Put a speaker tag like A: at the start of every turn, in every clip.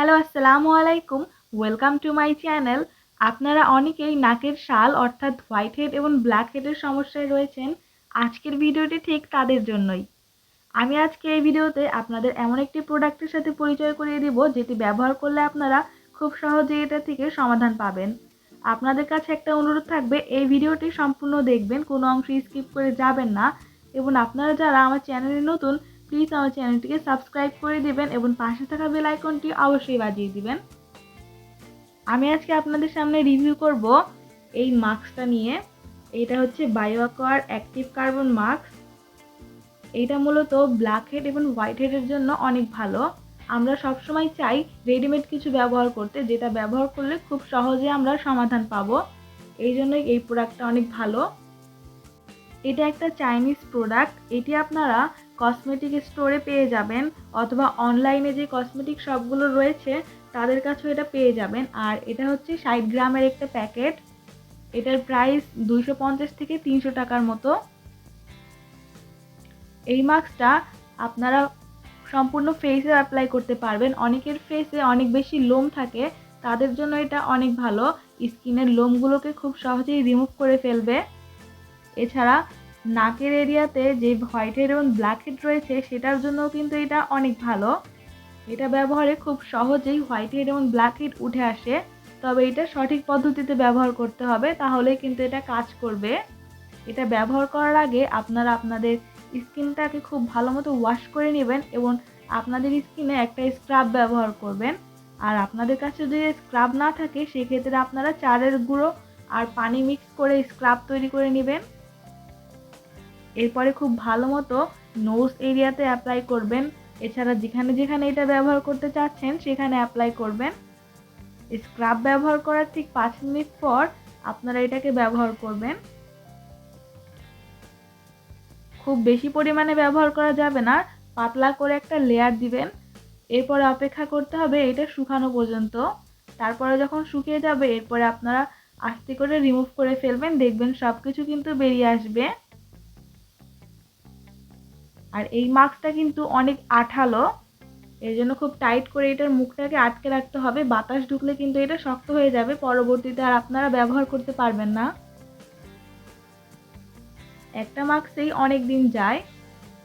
A: Hello আসসালামু আলাইকুম welcome to my channel আপনারা অনেকেই নাকের শাল, অর্থাৎ হোয়াইট হেড এবং ব্ল্যাক হেডের সমস্যায় রয়েছেন। আজকের ভিডিওটি ঠিক তাদের জন্যই। আমি আজকে এই ভিডিওতে আপনাদের এমন একটি প্রোডাক্টের সাথে পরিচয় করিয়ে দিব, যেটি ব্যবহার করলে আপনারা খুব সহজেই এটা থেকে সমাধান পাবেন। আপনাদের কাছে একটা অনুরোধ থাকবে, এই ভিডিওটি সম্পূর্ণ দেখবেন, কোনো অংশ স্কিপ করে যাবেন না। এবং আপনারা যারা আমার চ্যানেলে নতুন প্লিজ আমার চ্যানেলটিকে সাবস্ক্রাইব করে দিবেন এবং পাশে থাকা বেল আইকনটি অবশ্যই বাজিয়ে দিবেন। আমি আজকে আপনাদের সামনে রিভিউ করব এই মাস্কটা নিয়ে। এটা হচ্ছে বায়োয়াকোয়ার অ্যাক্টিভ কার্বন মাস্ক এইটা মূলত ব্ল্যাক হেড এবং হোয়াইট হেডের জন্য অনেক ভালো। আমরা সবসময় চাই রেডিমেড কিছু ব্যবহার করতে, যেটা ব্যবহার করলে খুব সহজে আমরা সমাধান পাবো। এই জন্যই এই প্রোডাক্টটা অনেক ভালো। এটা একটা চাইনিজ প্রোডাক্ট এটি আপনারা কসমেটিক স্টোরে পেয়ে যাবেন অথবা অনলাইনে যে কসমেটিক শপগুলো রয়েছে, তাদের কাছেও এটা পেয়ে যাবেন। আর এটা হচ্ছে ষাট গ্রামের একটা প্যাকেট এটার প্রাইস দুইশো পঞ্চাশ থেকে তিনশো টাকার মতো। এই মাস্কটা আপনারা সম্পূর্ণ ফেসে অ্যাপ্লাই করতে পারবেন। অনেকের ফেসে অনেক বেশি লোম থাকে, তাদের জন্য এটা অনেক ভালো। স্কিনের লোমগুলোকে খুব সহজেই রিমুভ করে ফেলবে। এছাড়া নাকের এরিয়াতে যে হোয়াইট হেড এবং ব্ল্যাক হেড রয়েছে, সেটার জন্য কিন্তু এটা অনেক ভালো। এটা ব্যবহারে খুব সহজেই হোয়াইট হেড এবং ব্ল্যাক হেড উঠে আসে। তবে এটা সঠিক পদ্ধতিতে ব্যবহার করতে হবে তাহলে কিন্তু এটা কাজ করবে। এটা ব্যবহার করার আগে আপনারা আপনাদের স্কিনটাকে খুব ভালো মতো ওয়াশ করে নেবেন এবং আপনাদের স্কিনে একটা স্ক্রাব ব্যবহার করবেন। আর আপনাদের কাছে যদি স্ক্রাব না থাকে, সেক্ষেত্রে আপনারা চারের গুঁড়ো আর পানি মিক্স করে স্ক্রাব তৈরি করে নেবেন। এরপরে খুব ভালো মতো নোজ এরিয়াতে অ্যাপ্লাই করবেন। এছাড়া যেখানে যেখানে এটা ব্যবহার করতে চাচ্ছেন, সেখানে অ্যাপ্লাই করবেন। স্ক্রাব ব্যবহার করার ঠিক পাঁচ মিনিট পর আপনারা এটাকে ব্যবহার করবেন। খুব বেশি পরিমাণে ব্যবহার করা যাবে না, পাতলা করে একটা লেয়ার দিবেন। এরপরে অপেক্ষা করতে হবে এটা শুকানো পর্যন্ত। তারপরে যখন শুকিয়ে যাবে, এরপরে আপনারা আস্তে করে রিমুভ করে ফেলবেন, দেখবেন সব কিছু কিন্তু বেরিয়ে আসবে। আর এই মাস্কটা কিন্তু অনেক আঠালো এই জন্য খুব টাইট করে এটার মুখটাকে আটকে রাখতে হবে। বাতাস ঢুকলে কিন্তু এটা শক্ত হয়ে যাবে, পরবর্তীতে আর আপনারা ব্যবহার করতে পারবেন না। একটা মাস্কেই অনেক দিন যায়।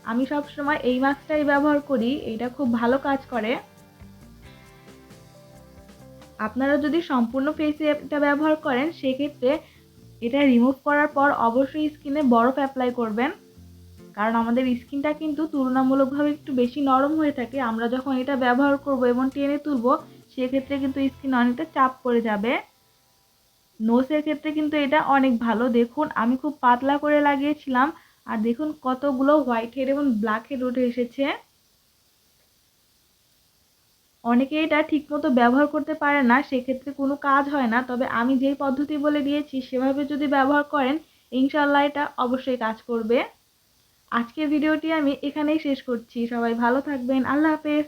A: আমি সব সময় এই মাস্কটাই ব্যবহার করি, এটা খুব ভালো কাজ করে। আপনারা যদি সম্পূর্ণ ফেসে এটা ব্যবহার করেন, সেক্ষেত্রে এটা রিমুভ করার পর অবশ্যই স্কিনে বরফ অ্যাপ্লাই করবেন। কারণ আমাদের স্কিনটা কিন্তু তুলনামূলকভাবে একটু বেশি নরম হয়ে থাকে। আমরা যখন এটা ব্যবহার করব এবং টেনে তুলব, সেক্ষেত্রে কিন্তু স্কিন অনেকটা চাপ পড়ে যাবে। নোসের ক্ষেত্রে কিন্তু এটা অনেক ভালো। দেখুন, আমি খুব পাতলা করে লাগিয়েছিলাম। আর দেখুন, কতগুলো হোয়াইট হেড এবং ব্ল্যাক হেড উঠে এসেছে। অনেকে এটা ঠিকমতো ব্যবহার করতে পারে না, সেক্ষেত্রে কোনো কাজ হয় না। তবে আমি যেই পদ্ধতি বলে দিয়েছি, সেভাবে যদি ব্যবহার করেন ইনশাল্লাহ এটা অবশ্যই কাজ করবে। আজকের ভিডিওটি আমি এখানেই শেষ করছি। সবাই ভালো থাকবেন। আল্লাহ হাফেজ।